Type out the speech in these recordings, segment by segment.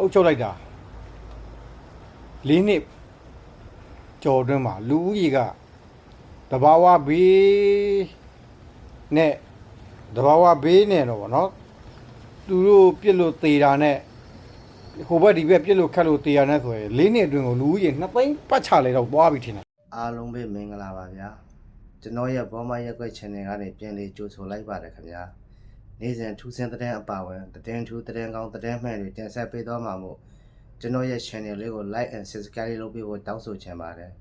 အုပ်ချုပ်လိုက်တာ၄နှစ်ကျော်အတွင်းမှာလူဦးရေကတဘာဝဘေးနဲ့တဘာဝဘေးနဲ့တော့ဗောနော်သူတို့ပြစ်လို့သေတာနဲ့ဟိုဘက်ဒီဘက်ပြစ်လို့ခတ်လို့သေတာနဲ့ဆိုရင်၄နှစ်အတွင်းကိုလူဦးရေ2သိန်းပတ်ချလေတော့သွားပြီထင်တယ်အားလုံးပဲမင်္ဂလာပါဗျာကျွန်တော်ရဲ့ဘောမရက်ွက် channel ကနေပြန်လေးကြိုဆိုလိုက်ပါတယ်ခင်ဗျာ နေ့စဉ်ထူးဆန်းတဲ့အပါဝင်သတင်းထူးသတင်းကောင်းသတင်းမှန်တွေတင်ဆက်ပေးသွားမှာမို့ကျွန်တော်ရဲ့ channel လေးကို like and subscribe လုပ်ပေးဖို့တောင်းဆိုချင်ပါတယ်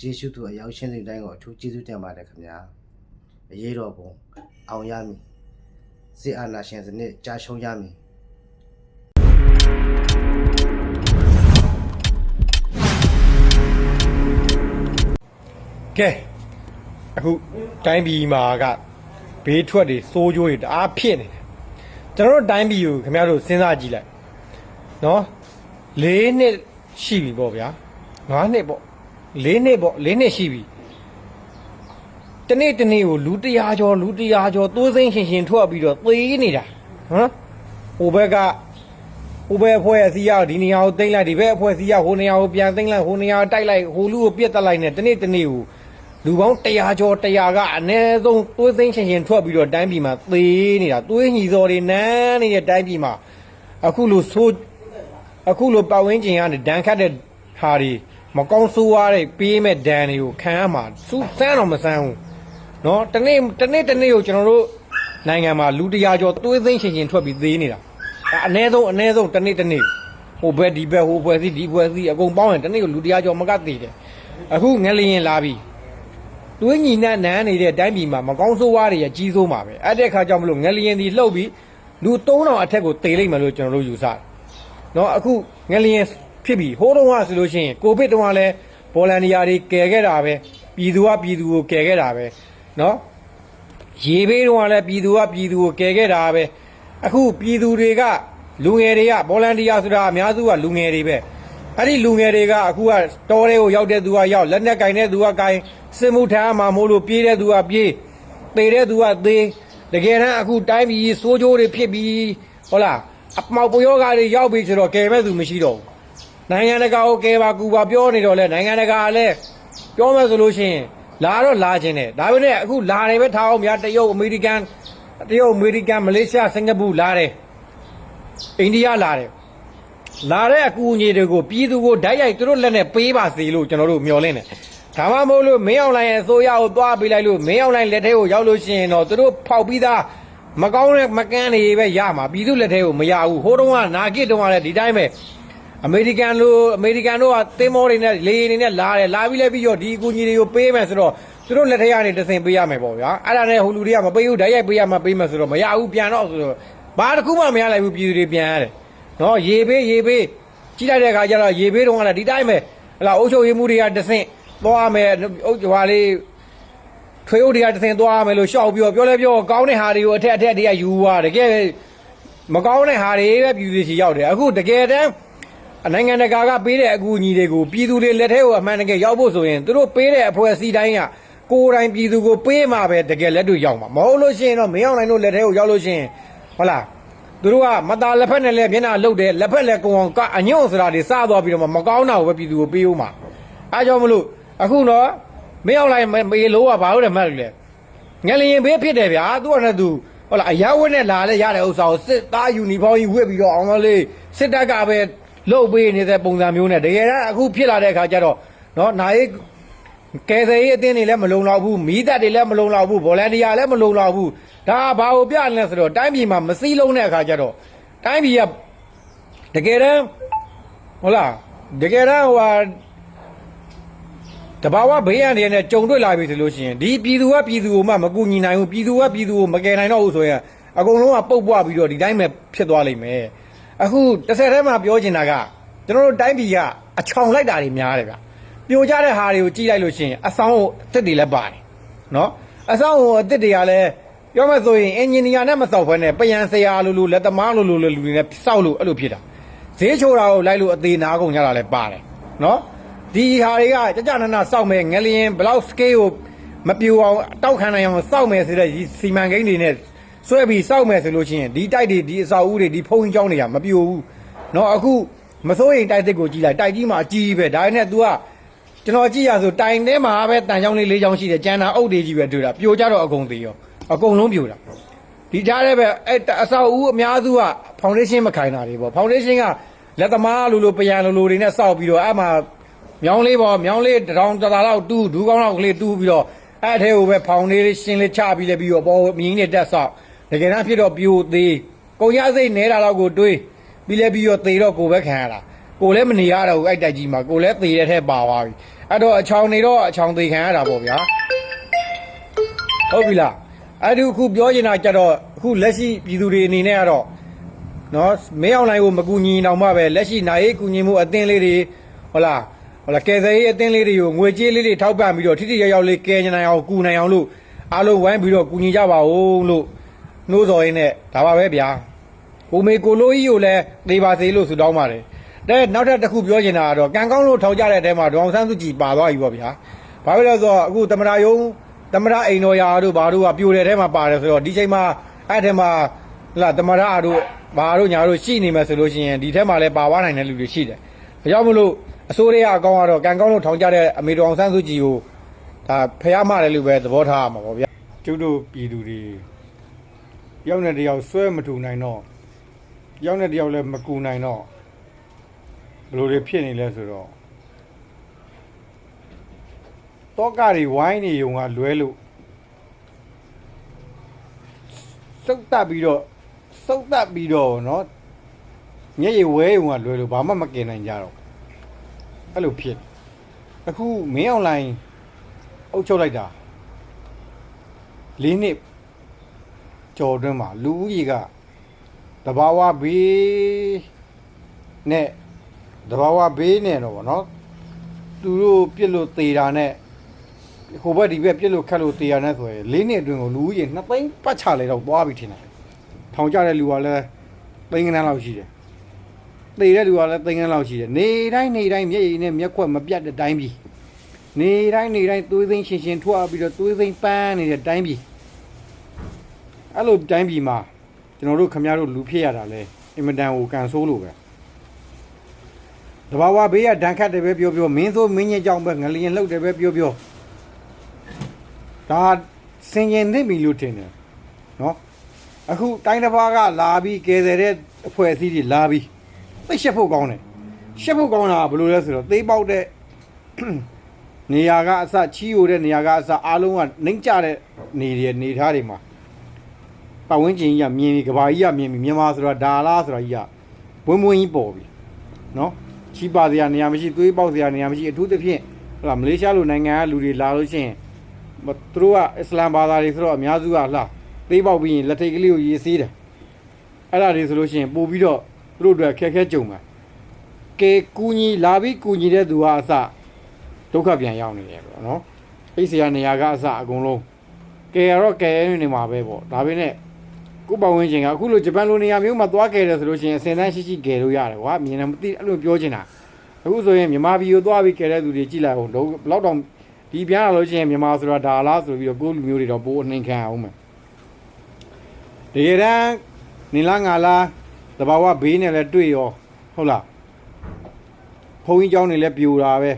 ကျေးဇူးတူအရောက်ရှင်းတဲ့တိုင်းကိုအထူးကျေးဇူးတင်ပါတယ်ခင်ဗျာအရေးတော်ပုံအောင်ရမည်စစ်အာဏာရှင်စနစ်ကြာရှုံးရမည်ကဲအခုတိုင်းပြည်မှာက ဘေးထွက်တွေစိုးကြိုးတွေတအားဖြစ်နေတယ်ကျွန်တော်တို့တိုင်းပြည်ကိုခင်ဗျားတို့စဉ်းစားကြည့်လိုက်နော်၄နှစ်ရှိပြီပေါ့ဗျာ၅နှစ်ပေါ့၄နှစ်ပေါ့၄နှစ်ရှိပြီတနေ့တနေ့ကိုလူ100ကျော်လူ100ကျော်တိုးစိမ့်ရှင်ရှင်ထွက်ပြီးတော့သေနေတာဟမ်ဟိုဘက်ကဟိုဘက်အဖွဲ့အစည်းရောက်ဒီနေရာကိုတိမ့်လိုက်ဒီဘက်အဖွဲ့အစည်းရောက်ဟိုနေရာကိုပြန်တိမ့်လိုက်ဟိုနေရာကိုတိုက်လိုက်ဟိုလူကိုပြစ်တက်လိုက်နဲ့တနေ့တနေ့ကို လူပေါင်း100ကျော်100ကအနည်းဆုံးသွေးသိမ်းရှင်ရှင်ထွက်ပြီးတော့တိုင်းပြည်မှာသေနေတာသွေးညီစော်တွေနန်းနေတဲ့တိုင်းပြည်မှာအခုလိုဆိုးအခုလိုပတ်ဝန်းကျင်ကနေဒဏ်ခတ်တဲ့ဟာတွေမကောင်းဆိုးရတဲ့ပေးမဲ့ဒဏ်တွေကိုခံရမှာစူးစမ်းတော့မစမ်းဘူးเนาะတနေ့တနေ့တနေ့ကိုကျွန်တော်တို့နိုင်ငံမှာလူ100ကျော်သွေးသိမ်းရှင်ရှင်ထွက်ပြီးသေနေတာဒါအနည်းဆုံးအနည်းဆုံးတနေ့တနေ့ဟိုဘက်ဒီဘက်ဟိုဘက်စီဒီဘက်စီအကုန်ပေါင်းရင်တနေ့ကိုလူ100ကျော်မကသေးတယ်အခုငလျင်လာပြီ တွေးညီနဲ့နန်းနေတဲ့တိုင်းပြည်မှာမကောင်းဆိုးဝါးတွေရကြီးစိုးမှာပဲအဲ့တဲ့ခါကြောင့်မလို့ငလျင်ဒီလှုပ်ပြီးလူ3000အထက်ကိုတေလိမ့်မယ်လို့ကျွန်တော်တို့ယူဆတယ်เนาะအခုငလျင်ဖြစ်ပြီးဟိုးတုန်းကဆိုလို့ရှိရင်ကိုဗစ်တုန်းကလည်းဗော်လန်တီယာတွေကယ်ခဲ့တာပဲပြည်သူကပြည်သူကိုကယ်ခဲ့တာပဲเนาะရေဘေးတုန်းကလည်းပြည်သူကပြည်သူကိုကယ်ခဲ့တာပဲအခုပြည်သူတွေကလူငယ်တွေကဗော်လန်တီယာဆိုတာအများစုကလူငယ်တွေပဲ အဲ့ဒီလူငယ်တွေကအခုကတောထဲကိုရောက်တဲ့သူကရောက်လက်နဲ့ကင်တဲ့သူကကင်စစ်မှုထမ်းမှာမို့လို့ပြေးတဲ့သူကပြေးသေတဲ့သူကသေတကယ်တမ်းအခုတိုင်းပြည်စိုးကြိုးတွေဖြစ်ပြီးဟုတ်လားအမောက်ပယောဂါတွေရောက်ပြီဆိုတော့ကယ်မဲ့သူမရှိတော့ဘူးနိုင်ငံတကာကိုကယ်ပါကူပါပြောနေတော့လဲနိုင်ငံတကာကလည်းပြောမယ်ဆိုလို့ရှိရင်လာတော့လာခြင်းတယ်ဒါပေမဲ့အခုလာတယ်ပဲထားအောင်များတရုတ်အမေရိကန်တရုတ်အမေရိကန်မလေးရှားစင်ကာပူလာတယ်အိန္ဒိယလာတယ် လာတဲ့အကူအညီတွေကိုပြည်သူကိုဓာတ်ရိုက်သူတို့လက်နဲ့ပေးပါစေလို့ကျွန်တော်တို့မျှော်လင့်တယ်။ဒါမှမဟုတ်လို့မင်းအောင်လိုင်းရဲ့အစိုးရကိုသွားပေးလိုက်လို့မင်းအောင်လိုင်းလက်ထဲကိုရောက်လို့ရှိရင်တော့သူတို့ဖောက်ပြီးသားမကောင်းတဲ့မကန်းတွေပဲရမှာပြည်သူလက်ထဲကိုမရဘူး။ဟိုတုန်းကနာဂစ်တုန်းကလည်းဒီတိုင်းပဲအမေရိကန်လိုအမေရိကန်တို့ကတင်းမောတွေနဲ့လေတွေနဲ့လာတယ်လာပြီးလဲပြီးတော့ဒီအကူအညီတွေကိုပေးမယ်ဆိုတော့သူတို့လက်ထဲကနေတဆင်ပေးရမယ်ပေါ့ဗျာ။အဲ့ဒါနဲ့ဟိုလူတွေကမပေးဘူးဓာတ်ရိုက်ပေးရမှာပေးမယ်ဆိုတော့မရဘူးပြန်တော့ဆိုတော့ဘာတစ်ခုမှမရလိုက်ဘူးပြည်သူတွေပြန်ရတယ်။ နော်ရေဘေးရေဘေးကြီးလိုက်တဲ့အခါကျတော့ရေဘေးတုန်းကလည်းဒီတိုင်းပဲဟလာအုပ်ချုပ်ရေးမှုတွေကတဆင့်သွားမယ်အုပ်ဟွာလေးထွေအုပ်တွေကတဆင့်သွားမယ်လို့ရှောက်ပြောပြောလဲပြောကောင်းတဲ့ဟာတွေကိုအထက်အထက်တွေကယူသွားတကယ်မကောင်းတဲ့ဟာတွေပဲပြည်သူတွေချီရောက်တယ်အခုတကယ်တမ်းနိုင်ငံတကာကပေးတဲ့အကူအညီတွေကိုပြည်သူတွေလက်ထဲကိုအမှန်တကယ်ရောက်ဖို့ဆိုရင်သူတို့ပေးတဲ့အဖွဲ့အစည်းတိုင်းကကိုယ်တိုင်ပြည်သူကိုပေးမှာပဲတကယ်လက်တွေ့ရောက်မှာမဟုတ်လို့ရှိရင်တော့မင်းအောင်နိုင်တို့လက်ထဲကိုရောက်လို့ရှိရင်ဟုတ်လား သူတို့ကမသားလက်ဖက်နဲ့လည်းမျက်နှာလှုပ်တယ်လက်ဖက်လည်းကုံအောင်ကအညွန့်ဆိုတာတွေစသွားပြီးတော့မှမကောင်းတာကိုပဲပြည်သူကိုပေးဦးမှာအဲကြောင့်မလို့အခုတော့မင်းအောင်လိုက်မေးလို့ကဘာလို့လဲမှတ်လို့လဲငလျင်ဘေးဖြစ်တယ်ဗျာသူကလည်းသူဟုတ်လားအရာဝတ်နဲ့လာလဲရတဲ့ဥစ္စာကိုစစ်သားယူနီဖောင်းကြီးဝတ်ပြီးတော့အောင်မလေးစစ်တပ်ကပဲလှုပ်ပေးနေတဲ့ပုံစံမျိုးနဲ့တကယ်တမ်းအခုဖြစ်လာတဲ့အခါကျတော့နော်နိုင် ကယ်ဆယ်ရေးအတင်းတွေလည်းမလုံလောက်ဘူးမိသက်တွေလည်းမလုံလောက်ဘူးဗော်လန်တီယာလည်းမလုံလောက်ဘူးဒါဘာကိုပြလဲဆိုတော့တိုင်းပြည်မှာမစည်းလုံးတဲ့အခါကျတော့တိုင်းပြည်ကတကယ်တမ်းဟုတ်လားတကယ်တမ်းဟိုဟာတဘာဝဘေးရန်တွေနဲ့ကြုံတွေ့လာပြီဆိုလို့ရှိရင်ဒီပြည်သူကပြည်သူကိုမှမကူညီနိုင်ဘူးပြည်သူကပြည်သူကိုမကယ်နိုင်တော့ဘူးဆိုရင်အကုန်လုံးကပုတ်ပွားပြီးတော့ဒီတိုင်းပဲဖြစ်သွားလိမ့်မယ်အခုတစ်ဆက်တည်းမှာပြောချင်တာကကျွန်တော်တို့တိုင်းပြည်ကအချောင်လိုက်တာတွေများတယ်ဗျ ပြိုကျတဲ့ဟာတွေကိုကြည့်လိုက်လို့ရှိရင်အဆောင်အစ်စ်တွေလည်းပါတယ်နော်အဆောင်အစ်စ်တွေကလည်းပြောမှဆိုရင်အင်ဂျင်နီယာနဲ့မစောက်ဘဲနဲ့ပယံဆရာလိုလိုလက်သမားလိုလိုလူတွေနဲ့စောက်လို့အဲ့လိုဖြစ်တာဈေးချိုတာကိုလိုက်လို့အသေးနာကုန်ကြတာလည်းပါတယ်နော် ဒီဟာတွေကကြကြနနစောက်မယ်ငလျင်ဘလောက်စကေးကိုမပြူအောင်တောက်ခံနိုင်အောင်စောက်မယ်ဆိုတဲ့ဒီစီမံကိန်းတွေနဲ့ဆွဲပြီးစောက်မယ်ဆိုလို့ရှိရင်ဒီတိုက်တွေဒီအဆောက်အဦတွေဒီဖုံးကြီးကျောင်းတွေကမပြူဘူးเนาะအခု မစိုးရင်တိုက်တစ်ကိုကြည့်လိုက်တိုက်ကြီးမှာအကြီးကြီးပဲဒါနဲ့ तू က ကျွန်တော်ကြည့်ရဆိုတိုင်ထဲမှာပဲတန်ချောင်းလေးလေးချောင်းရှိတယ်ကျန်တာအုတ်တွေကြီးပဲတွေ့တာပြိုကြတော့အကုန်သေးရောအကုန်လုံးပြိုတာဒီကြားထဲပဲအဲ့အဆောက်အဦအများစုကဖောင်ဒေးရှင်းမခိုင်တာတွေပေါ့ဖောင်ဒေးရှင်းကလက်သမားလိုလိုပယံလိုလိုတွေနဲ့စောက်ပြီးတော့အဲ့မှာမြောင်းလေးပေါ့မြောင်းလေးတစ်ထောင်တစ်သားလောက်တူးဒူးကောင်းလောက်ကလေးတူးပြီးတော့အဲ့အထဲကိုပဲဖောင်ဒေးရှင်းလေးချပြီးလဲပြီးတော့ပေါ်မြင်းနဲ့တက်ဆောက်တကယ်တမ်းဖြစ်တော့ပြိုသေးကုန်ရစိတ်နဲတာတော့ကိုတွေးပြီးလဲပြီးတော့သေတော့ကိုပဲခံရတာကိုလည်းမနေရတော့ဘူးအဲ့တိုက်ကြီးမှာကိုလည်းသေတဲ့ထဲပါသွားပြီ အဲ့တော့အချောင်နေတော့အချောင်သေခံရတာပေါ့ဗျာဟုတ်ပြီလားအဲ့ဒီအခုပြောချင်တာကြတော့အခုလက်ရှိပြည်သူတွေအနေနဲ့ကတော့နော်မင်းအောင်လိုင်းကိုမကူညီတော့မှပဲလက်ရှိနိုင်ရေးကူညီမှုအသင်းလေးတွေဟုတ်လားဟုတ်လားကယ်ဆယ်ရေးအသင်းလေးတွေကိုငွေကြေးလေးတွေထောက်ပံ့ပြီးတော့ထိထိရောက်ရောက်လေးကယ်ညနိုင်အောင်ကူနိုင်အောင်လို့အားလုံးဝိုင်းပြီးတော့ကူညီကြပါဦးလို့နှိုးဆော်ရင်းနဲ့ဒါပါပဲဗျာကိုမေကိုလိုကြီးကိုလည်းသေပါစေလို့ဆုတောင်းပါတယ်။ တဲ့နောက်ထပ်တစ်ခုပြောချင်တာကတော့ကံကောင်းလို့ထောင်ကြတဲ့အထဲမှာဒေါအောင်ဆန်းစုကြည်ပါသွားပြီပေါ့ဗျာ။ဘာဖြစ်လဲဆိုတော့အခုသမရာယုံသမရာအိမ်တော်ရာတို့ဘာတို့ကပြိုတဲ့ထဲမှာပါတယ်ဆိုတော့ဒီချိန်မှာအဲ့ထဲမှာဟလာသမရာတို့ဘာတို့ညာတို့ရှိနေမယ်ဆိုလို့ရှိရင်ဒီထဲမှာလည်းပါသွားနိုင်တဲ့လူတွေရှိတယ်။ဒါကြောင့်မလို့အစိုးရအကောင်ကတော့ကံကောင်းလို့ထောင်ကြတဲ့အမေတော်အောင်ဆန်းစုကြည်ကိုဒါဖျားမှတယ်လို့ပဲသဘောထားရမှာပေါ့ဗျာ။ကျုပ်တို့ပြည်သူတွေရောက်နေတယောက်ဆွဲမထူနိုင်တော့ရောက်တဲ့တယောက်လည်းမကူနိုင်တော့ဘယ် လိုတွေဖြစ်နေလဲဆိုတော့တောကတွေဝိုင်းနေုံကလွဲလို့စုတ်တက်ပြီးတော့စုတ်တက်ပြီးတော့เนาะမျက်ရည်ဝဲုံကလွဲလို့ဘာမှမကင်နိုင်ကြတော့အဲ့လိုဖြစ်အခုမင်းအွန်လိုင်းအုပ်ချုပ်လိုက်တာ၄နှစ်ကြော်တွင်းမှာလူဦးရေက တဘာဝဘေးနဲ့ တဘာဝဘေးနဲ့တော့ဗောနော်သူတို့ပြစ်လို့သေးတာနဲ့ဟိုဘက်ဒီဘက်ပြစ်လို့ခတ်လို့သေးတာနဲ့ဆိုရင်လေးနှစ်အတွင်းကိုလူဦးရေနှစ်သိန်းပတ်ချလေတော့သွားပြီထင်တယ်ထောင်ကြတဲ့လူကလည်းသိန်းကနန်းလောက်ရှိတယ်သေတဲ့လူကလည်းသိန်းကနန်းလောက်ရှိတယ်နေတိုင်းနေတိုင်းမျက်ရည်နဲ့မျက်ခွက်မပြတ်တဲ့တိုင်းပြီနေတိုင်းနေတိုင်းသွေးသိန်းရှင်ရှင်ထွက်ပြီးတော့သွေးသိန်းပန်းနေတဲ့တိုင်းပြီအဲ့လိုတိုင်းပြီမှာကျွန်တော်တို့ခမရတို့လူဖြစ်ရတာလဲအင်မတန်ကိုကန်ဆိုးလို့ပဲ တဘာဝဘေးကဒဏ်ခတ်တယ်ပဲပြောပြောမင်းဆိုမင်းညစ်ကြောင်ပဲငလျင်လှုပ်တယ်ပဲပြောပြောဒါစင်ရင်သိပြီလို့ထင်တယ်နော်အခုတိုင်းတစ်ပါးကလာပြီးကယ်ဆယ်တဲ့အဖွဲ့အစည်းတွေလာပြီးသိရှက်ဖို့ကောင်းတယ်ရှက်ဖို့ကောင်းတာကဘယ်လိုလဲဆိုတော့သေးပေါက်တဲ့နေရာကအစချီးယိုတဲ့နေရာကအစအားလုံးကနှိမ့်ကြတဲ့နေရနေထားတွေမှာပတ်ဝန်းကျင်ကြီးကမြင်ပြီကဘာကြီးကမြင်ပြီမြန်မာဆိုတာဒါလားဆိုတာကြီးကဝင်းဝင်းကြီးပေါ်ပြီနော် ချီးပါစရာနေရာမရှိသွေးပေါက်စရာနေရာမရှိအထူးသဖြင့်ဟလာမလေးရှားလိုနိုင်ငံကလူတွေလာလို့ရှိရင်မသူတို့ကအစ္စလာမ်ဘာသာတွေဆိုတော့အများစုကလှသေးပေါက်ပြီးရင်လက်ထိတ်ကလေးကိုရေးစေးတယ်အဲ့ဒါတွေဆိုလို့ရှိရင်ပို့ပြီးတော့သူတို့အတွက်ခက်ခဲကြုံမှာကဲကူညီလာပြီးကူညီတဲ့သူကအစဒုက္ခပြန်ရောက်နေတယ်ပေါ့နော်အိတ်စရာနေရာကအစအကုန်လုံးကဲရတော့ကဲနေမှာပဲပေါ့ဒါပေမဲ့ ကိုပတ်ဝန်းကျင်ကအခုလိုဂျပန်လိုနေရာမျိုးမှာသွားခဲ့တယ်ဆိုလို့ရှိရင်အစင်တန်းရှိရှိကယ်လို့ရတယ်ကွာမြင်တယ်မသိအဲ့လိုပြောချင်တာအခုဆိုရင်မြန်မာပြည်ကိုသွားပြီးကယ်တဲ့သူတွေကြည့်လိုက်အောင်တော့ဘယ်တော့ဒီပြန်လာလို့ရှိရင်မြန်မာဆိုတာဒါလားဆိုပြီးတော့ကိုယ်လူမျိုးတွေတော့ပိုးအနှိမ်ခံအောင်မယ်တကယ်တမ်းနေလားငါလားတဘာဝဘေးနဲ့လည်းတွေ့ရောဟုတ်လားဘုံကြီးเจ้าနေလည်းပြိုတာပဲ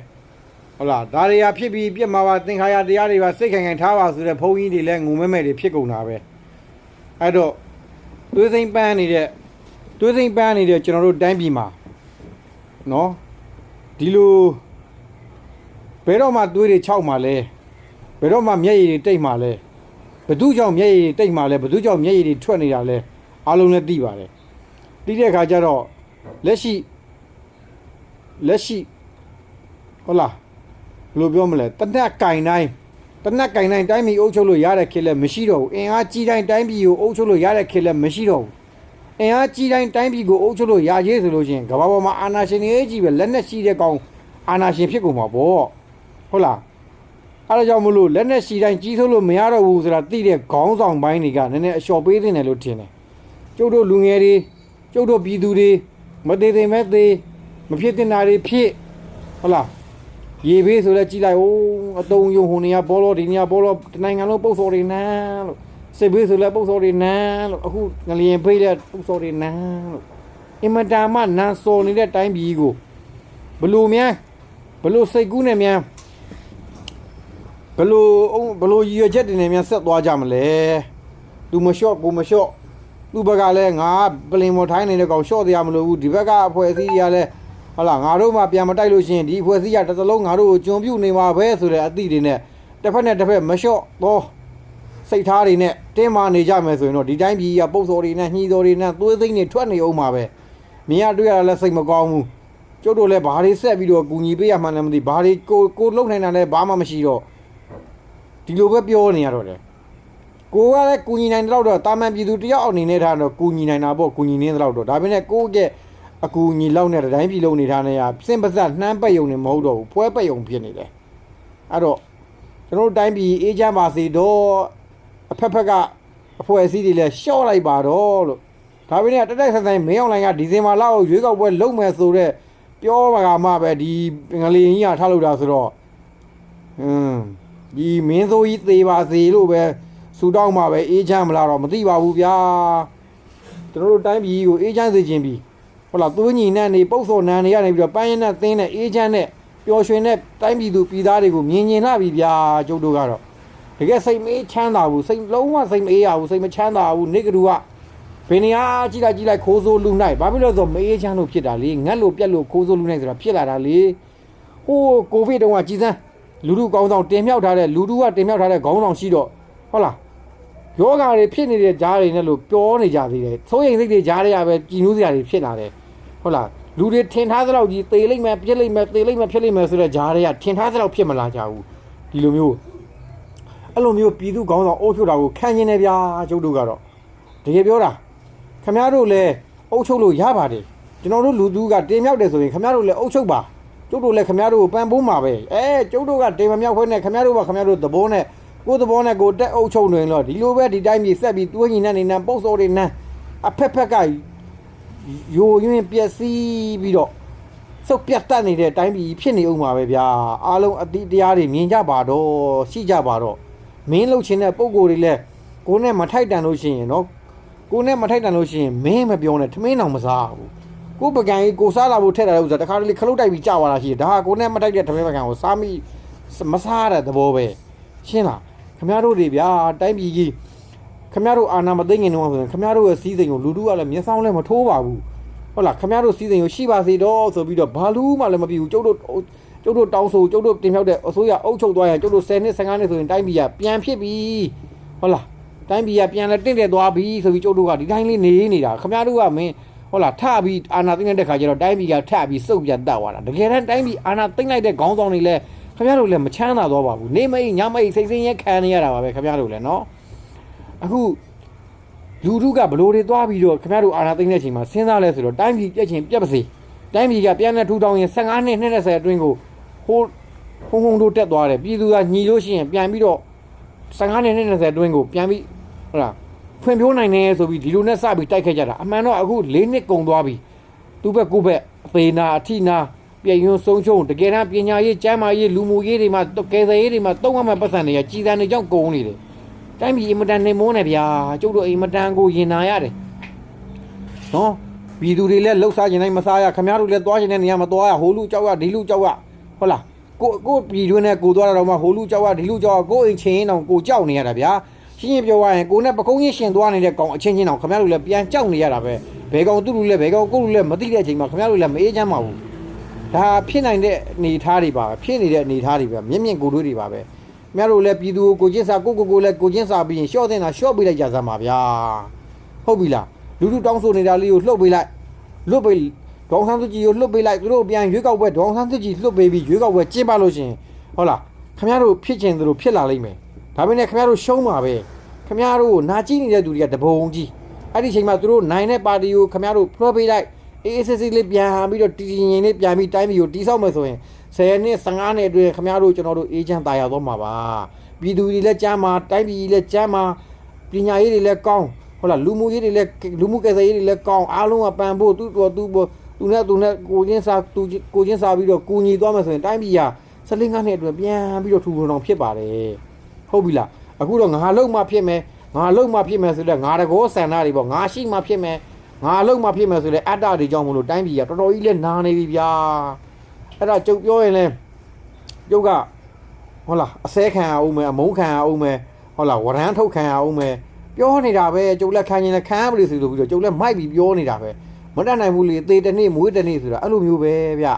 ဟုတ်လားဒါတွေကဖြစ်ပြီးပြစ်မှာပါသင်္ခါရတရားတွေပါစိတ်ခိုင်ခိုင်ထားပါဆိုတဲ့ဘုံကြီးတွေလည်းငုံမဲမဲတွေဖြစ်ကုန်တာပဲ အဲ့တော့သွေးစိမ့်ပန်းနေတဲ့သွေးစိမ့်ပန်းနေတဲ့ကျွန်တော်တို့တိုင်းပြည်မှာနော်ဒီလိုဘယ်တော့မှသွေးတွေခြောက်မှာလဲဘယ်တော့မှမျက်ရည်တွေတိတ်မှာလဲဘသူကြောင့်မျက်ရည်တွေတိတ်မှာလဲဘသူကြောင့်မျက်ရည်တွေထွက်နေတာလဲအားလုံးလည်းသိပါတယ်သိတဲ့အခါကျတော့လက်ရှိလက်ရှိဟုတ်လားဘယ်လိုပြောမလဲတနက်ကင်တိုင်း တနက်ကင်တိုင်းတိုင်းပြည်အုပ်ချုပ်လို့ရတဲ့ခေတ်လည်းမရှိတော့ဘူးအင်အားကြီးတိုင်းတိုင်းပြည်ကိုအုပ်ချုပ်လို့ရတဲ့ခေတ်လည်းမရှိတော့ဘူးအင်အားကြီးတိုင်းတိုင်းပြည်ကိုအုပ်ချုပ်လို့ရရေးဆိုလို့ရှိရင်ကမ္ဘာပေါ်မှာအာဏာရှင်တွေကြီးပဲလက်နက်ရှိတဲ့ကောင်အာဏာရှင်ဖြစ်ကုန်မှာပေါ့ဟုတ်လားအဲဒါကြောင့်မလို့လက်နက်ရှိတိုင်းကြီးဆိုးလို့မရတော့ဘူးဆိုတာသိတဲ့ခေါင်းဆောင်ပိုင်းတွေကနည်းနည်းအလျှော့ပေးနေတယ်လို့ထင်တယ်ကျုပ်တို့လူငယ်တွေကျုပ်တို့ပြည်သူတွေမသေးသေးမဲ့သေးမဖြစ်တင်တာတွေဖြစ်ဟုတ်လား ရေဘေးဆိုလဲကြည်လိုက်အိုးအတုံးယုံဟိုနေရဘောလောဒီနေရဘောလောတနိုင်ငံလုံးပုတ်စော်တွေနန်းလို့စစ်ဘေးဆိုလဲပုတ်စော်တွေနန်းလို့အခုငလျင်ဘေးလဲပုတ်စော်တွေနန်းလို့အအင်မတန်မှနန်စော်နေတဲ့တိုင်းပြည်ကိုဘလို့များဘလို့စိတ်ကူးနဲ့များဘလို့အောင်ဘလို့ရည်ရွယ်ချက်တွေနဲ့များဆက်သွားကြမလဲသူမလျှော့ကိုမလျှော့သူဘက်ကလည်းငါပလင်မော်ထိုင်းနေတဲ့ကောင်လျှော့တရားမလို့ဘူးဒီဘက်ကအဖွဲ့အစည်းတွေကလည်း ဟုတ်လားငါတို့မှပြန်မတိုက်လို့ရှိရင်ဒီအဖွဲ့အစည်းကတစ်သလုံးငါတို့ကိုကြုံပြုတ်နေမှာပဲဆိုတဲ့အသည့်တွေနဲ့တစ်ဖက်နဲ့တစ်ဖက်မလျှော့တော့စိတ်ထားတွေနဲ့တင်းမာနေကြမယ်ဆိုရင်တော့ဒီတိုင်းပြည်ကပုတ်စော်တွေနဲ့ညှီစော်တွေနဲ့သွေးသိမ်းတွေထွက်နေအောင်မှာပဲမြင်ရတွေ့ရတာလည်းစိတ်မကောင်းဘူးကျုပ်တို့လည်းဘာတွေဆက်ပြီးတော့ကူညီပေးရမှန်းလည်းမသိဘာတွေကိုကိုလုံနိုင်တာလည်းဘာမှမရှိတော့ဒီလိုပဲပြောနေရတော့တယ်ကိုကလည်းကူညီနိုင်တဲ့တော့တော့တာမန်ပြည်သူတယောက်အနေနဲ့ထားတော့ကူညီနိုင်တာပေါ့ကူညီနေတဲ့တော့တော့ဒါပေမဲ့ကိုယ့်ရဲ့ အကူအညီလောက်နဲ့တိုင်းပြည်လုံးနေထားနေရစင်ပါစနှမ်းပက်ယုံနေမဟုတ်တော့ဘူးဖွဲပက်ယုံဖြစ်နေတယ်အဲ့တော့ကျွန်တော်တို့တိုင်းပြည်အေးချမ်းပါစေတော့အဖက်ဖက်ကအဖွဲ့အစည်းတွေလည်းရှော့လိုက်ပါတော့လို့ဒါပေမဲ့တက်တက်ဆက်ဆိုင်မင်းအောင်လိုင်ကဒီဇင်ဘာလကိုရွေးကောက်ပွဲလုပ်မယ်ဆိုတော့ပြောပါကမှပဲဒီပင်ကလေးကြီးကထားလို့တာဆိုတော့ဟွန်းဒီမင်းစိုးကြီးသေးပါစေလို့ပဲဆူတောင်းမှပဲအေးချမ်းမလားတော့မသိပါဘူးဗျာကျွန်တော်တို့တိုင်းပြည်ကိုအေးချမ်းစေခြင်းပြီး ဟုတ်လားသွေးညီနဲ့နေပုတ်စော်နန်းနေရနေပြီးတော့ပိုင်းရနဲ့သင်းနဲ့အေးချမ်းနဲ့ပျော်ရွှင်တဲ့တိုင်းပြည်သူပြည်သားတွေကိုမြင်မြင်လာပြီဗျာကျုပ်တို့ကတော့တကယ်စိတ်မေးချမ်းသာဘူးစိတ်လုံးဝစိတ်မအေးရဘူးစိတ်မချမ်းသာဘူးနေကတူကဘယ်နေရာကြည့်လိုက်ကြည့်လိုက်ခိုးစိုးလူနိုင်ဘာဖြစ်လို့လဲဆိုတော့မအေးချမ်းလို့ဖြစ်တာလေငတ်လို့ပြက်လို့ခိုးစိုးလူနိုင်ဆိုတာဖြစ်လာတာလေဟိုးကိုဗစ်တုန်းကကြည်စမ်းလူလူကောင်းဆောင်တင်မြောက်ထားတဲ့လူလူကတင်မြောက်ထားတဲ့ခေါင်းဆောင်ရှိတော့ဟုတ်လား ယောဂါတွေဖြစ်နေတဲ့ကြားတွေနဲ့လို့ပြောနေကြသေးတယ်စိုးရိမ်စိတ်တွေကြားတွေကပဲကြည်နူးစရာတွေဖြစ်လာတယ်ဟုတ်လားလူတွေထင်ထားသလောက်ကြီးသေလိမ့်မယ်ပြစ်လိမ့်မယ်သေလိမ့်မယ်ဖြစ်လိမ့်မယ်ဆိုတဲ့ကြားတွေကထင်ထားသလောက်ဖြစ်မလာကြဘူးဒီလိုမျိုးအဲ့လိုမျိုးပြည်သူကောင်းဆောင်အုပ်ချုပ်တာကိုခံကျင်နေဗျာကျုပ်တို့ကတော့တကယ်ပြောတာခမရတို့လည်းအုပ်ချုပ်လို့ရပါတယ်ကျွန်တော်တို့လူသူကတင်မြောက်တယ်ဆိုရင်ခမရတို့လည်းအုပ်ချုပ်ပါကျုပ်တို့လည်းခမရတို့ကိုပန်ပိုးမှာပဲအဲကျုပ်တို့ကတင်မမြောက်ခွဲနဲ့ခမရတို့ကခမရတို့သဘောနဲ့ ကိုယ်သဘောနဲ့ကိုယ်တက်အုပ်ချုပ်နေလို့ဒီလိုပဲဒီတိုင်းပြည်ဆက်ပြီးတွင်းညီနဲ့နေနဲ့ပုတ်စော်တွေနဲ့အဖက်ဖက်ကယိုယွင်းပျက်စီးပြီးတော့စုပ်ပြတ်တက်နေတဲ့တိုင်းပြည်ဖြစ်နေအောင်ပါပဲဗျာအားလုံးအတိတရားတွေမြင်ကြပါတော့ရှိကြပါတော့မင်းလှုပ်ခြင်းတဲ့ပုံကိုယ်တွေလည်းကိုယ်နဲ့မထိုက်တန်လို့ရှိရင်နော်ကိုယ်နဲ့မထိုက်တန်လို့ရှိရင်မင်းမပြောနဲ့ထမင်းအောင်မစားဘူးကိုယ်ပကံကြီးကိုစားလာဖို့ထက်တာလို့ဆိုတာတခါတလေခလုတ်တိုက်ပြီးကြာသွားတာရှိတယ်ဒါကကိုယ်နဲ့မထိုက်တဲ့ထမင်းပကံကိုစားမိမစားတဲ့သဘောပဲရှင်းလား ခမရတို့တွေဗျာတိုင်းပြည်ကြီးခမရတို့အာဏာမသိငင်တော့ဆိုရင်ခမရတို့ရဲ့စီးစိမ်ကိုလူတို့ကလည်းမျက်စောင်းလည်းမထိုးပါဘူးဟုတ်လားခမရတို့စီးစိမ်ကိုရှိပါစေတော့ဆိုပြီးတော့ဘာလူမှလည်းမပြဘူးကျုပ်တို့ကျုပ်တို့တောင်းဆိုကျုပ်တို့တင်မြောက်တဲ့အစိုးရအုပ်ချုပ်သွားရင်ကျုပ်တို့10နှစ်15နှစ်ဆိုရင်တိုင်းပြည်ကပြန်ဖြစ်ပြီဟုတ်လားတိုင်းပြည်ကပြန်လဲတင့်တယ်သွားပြီဆိုပြီးကျုပ်တို့ကဒီတိုင်းလေးနေနေတာခမရတို့ကမင်းဟုတ်လားထပြီးအာဏာသိမ်းတဲ့ခါကျတော့တိုင်းပြည်ကထပြီးစုပ်ပြန်တက်သွားတာတကယ်တမ်းတိုင်းပြည်အာဏာသိမ်းလိုက်တဲ့ခေါင်းဆောင်တွေလည်း ခင်ဗျားတို့လည်းမချမ်းသာတော့ပါဘူးနေမိတ်ညမိတ်စိတ်ဆင်းရဲခံနေရတာပါပဲခင်ဗျားတို့လည်းเนาะအခုလူထုကဘလို့တွေသွားပြီးတော့ခင်ဗျားတို့အာဏာသိမ်းတဲ့အချိန်မှာစဉ်းစားလဲဆိုတော့တိုင်းပြည်ပြက်ချင်းပြက်ပါစေတိုင်းပြည်ကပြန်လဲထူထောင်ရင်15နှစ်20အတွင်းကိုဟိုဟုံဟုံတို့တက်သွားတယ်ပြည်သူကညီလို့ရှိရင်ပြန်ပြီးတော့15နှစ်20အတွင်းကိုပြန်ပြီးဟုတ်လားဖွံ့ဖြိုးနိုင်တယ်ဆိုပြီးဒီလိုနဲ့စပြီးတိုက်ခဲ့ကြတာအမှန်တော့အခု၄နှစ်ကုန်သွားပြီသူ့ဘက်ကိုယ့်ဘက်အသေးနာအထိနာ ပြည်ယွန်းဆုံးရှုံးတကယ်တမ်းပညာရေးကျမ်းမာရေးလူမှုရေးတွေမှာကယ်ဆယ်ရေးတွေမှာတုံးရမယ့်ပတ်စံတွေကကြီးစံတွေကြောင့်ကုန်နေတယ်။တိုင်းပြည်အင်မတန်နေမိုးနေဗျာကျုပ်တို့အင်မတန်ကိုရင်နာရတယ်။နော်ပြည်သူတွေလည်းလှုပ်ရှားခြင်းတိုင်းမစားရခမရတို့လည်းသွားခြင်းတဲ့နေရာမှာသွားရဟိုလူကြောက်ရဒီလူကြောက်ရဟုတ်လားကိုကိုပြည်တွင်းနဲ့ကိုသွားတာတော့မှဟိုလူကြောက်ရဒီလူကြောက်ရကိုအိမ်ချင်းအောင်ကိုကြောက်နေရတာဗျာရှင်းရှင်းပြောရရင်ကိုနဲ့ပကုံးချင်းရှင်သွားနေတဲ့ကောင်အချင်းချင်းအောင်ခမရတို့လည်းပြန်ကြောက်နေရတာပဲဘယ်ကောင်သူ့လူလည်းဘယ်ကောင်ကိုလူလည်းမသိတဲ့အချိန်မှာခမရတို့လည်းမအေးချမ်းပါဘူး ဒါဖြစ်နိုင်တဲ့အနေအထားတွေပါပဲဖြစ်နေတဲ့အနေအထားတွေပဲမြင့်မြင့်ကိုယ်တွေတွေပါပဲမြတ်တို့လည်းပြည်သူကိုကိုချင်းစာကိုကိုကိုလည်းကိုချင်းစာပြီးရင်ရှော့တင်တာရှော့ပေးလိုက်ကြစမ်းပါဗျာဟုတ်ပြီလားလူလူတောင်းဆိုနေတာလေးကိုလှုပ်ပေးလိုက်လွတ်ပေးဒေါအောင်ဆန်းစုကြည်ကိုလှုပ်ပေးလိုက်သူတို့ပြန်ရွေးကောက်ပွဲဒေါအောင်ဆန်းစုကြည်လှုပ်ပေးပြီးရွေးကောက်ပွဲကျင်းပလို့ရှရင်ဟုတ်လားခင်ဗျားတို့ဖြစ်ချင်သလိုဖြစ်လာလိမ့်မယ်ဒါပေမဲ့ခင်ဗျားတို့ရှုံးမှာပဲခင်ဗျားတို့ကိုနာကြည့်နေတဲ့သူတွေကတဘုံကြီးအဲ့ဒီချိန်မှာသူတို့နိုင်တဲ့ပါတီကိုခင်ဗျားတို့ဖလွှဲပေးလိုက် အေးအေးဆေးဆေးလေးပြန်ပြီးတော့တည်တည်ငြိမ်လေးပြန်ပြီးတိုင်းပြည်ကိုတီးဆောက်မယ်ဆိုရင်10နှစ်15နှစ်အတွင်းခင်ဗျားတို့ကျွန်တော်တို့အေဂျင့်တာယာတော့မှာပါပြည်သူတွေလည်းကြမ်းမှာတိုင်းပြည်လည်းကြမ်းမှာပညာရေးတွေလည်းကောင်းဟုတ်လားလူမှုရေးတွေလည်းလူမှုကယ်ဆယ်ရေးတွေလည်းကောင်းအားလုံးကပံဖို့သူ့တော်သူ့ဘောသူနဲ့သူနဲ့ကိုချင်းစာသူကိုချင်းစာပြီးတော့ကိုညီသွားမယ်ဆိုရင်တိုင်းပြည်က15နှစ်အတွင်းပြန်ပြီးတော့ထူထူထောင်ဖြစ်ပါတယ်ဟုတ်ပြီလားအခုတော့ငါလုံးမှဖြစ်မယ်ငါလုံးမှဖြစ်မယ်ဆိုတော့ငါတကောဆန္ဒတွေပေါ့ငါရှိမှဖြစ်မယ် ငါအလုံးမဖြစ်မယ်ဆိုတဲ့အတ္တတွေကြောင့်မလို့တိုင်းပြည်ကတော်တော်ကြီးလဲနာနေပြီဗျာအဲ့ဒါကျုပ်ပြောရင်လဲကျုပ်ကဟုတ်လားအစဲခံရအောင်မယ်အမုန်းခံရအောင်မယ်ဟုတ်လားဝရမ်းထုတ်ခံရအောင်မယ်ပြောနေတာပဲကျုပ်လက်ခံရင်လက်ခံရပါလိမ့်ဆိုလို့ပြီးတော့ကျုပ်လက်မိုက်ပြီးပြောနေတာပဲမတတ်နိုင်ဘူးလေသေတစ်နေ့မွေးတစ်နေ့ဆိုတာအဲ့လိုမျိုးပဲဗျ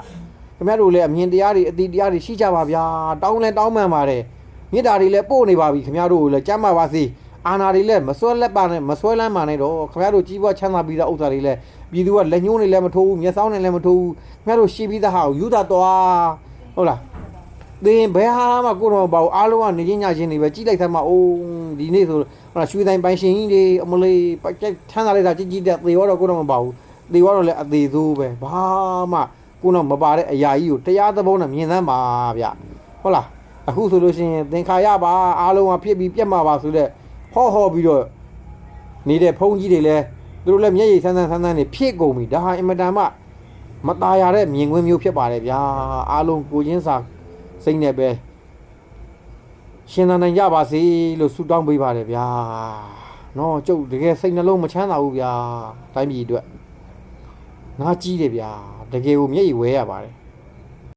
ခင်ဗျားတို့လည်းအမြင်တရားတွေအတိတရားတွေရှိကြပါဗျာတောင်းလဲတောင်းမှန်ပါတယ်မေတ္တာတွေလည်းပို့နေပါပြီခင်ဗျားတို့လည်းကြမ်းပါပါစေ အာနာတွေလည်းမစွဲလက်ပါနဲ့မစွဲလန်းပါနဲ့တော့ခင်ဗျားတို့ကြီးပွားချမ်းသာပြီးသားဥစ္စာတွေလည်းပြည်သူကလက်ညှိုးတွေလည်းမထိုးဘူးမျက်စောင်းတွေလည်းမထိုးဘူးခင်ဗျားတို့ရှိပြီးသားဟာကိုယူတာသွားဟုတ်လားသင်ဘယ်ဟာမှကိုတော့မပေါ့အားလုံးကနေချင်းညချင်းတွေပဲကြိလိုက်သမှာအိုးဒီနေ့ဆိုဟိုရွှေတိုင်းပိုင်ရှင်ကြီးတွေအမလေးပိုက်ထမ်းလာလိုက်တာကြည်ကြည်တဲ့သေရောတော့ကိုတော့မပေါ့ဘူးသေရောတော့လည်းအသေးသေးပဲဘာမှကိုတော့မပါတဲ့အရာကြီးကိုတရားသဘောနဲ့မြင်သမ်းပါဗျဟုတ်လားအခုဆိုလို့ရှိရင်သင်္ခါရပါအားလုံးကဖြစ်ပြီးပြက်မှာပါဆိုတဲ့ ဟောဟောပြီးတော့နေတဲ့ဖုန်းကြီးတွေလည်းသူတို့လည်းမျက်ရည်ဆန်းဆန်းဆန်းဆန်းနေဖြစ်ကုန်ပြီဒါဟာအင်မတန်မှမตายရတဲ့မြင်ကွင်းမျိုးဖြစ်ပါတယ်ဗျာအားလုံးကိုချင်းစာ စိတ်နဲ့ပဲရှင်သာနိုင်ကြပါစေလို့ဆုတောင်းပေးပါတယ်ဗျာနော်ကျုပ်တကယ်စိတ်နှလုံးမချမ်းသာဘူးဗျာတိုင်းပြည်အတွက်ငါကြီးတယ်ဗျာတကယ်ကိုမျက်ရည်ဝဲရပါတယ်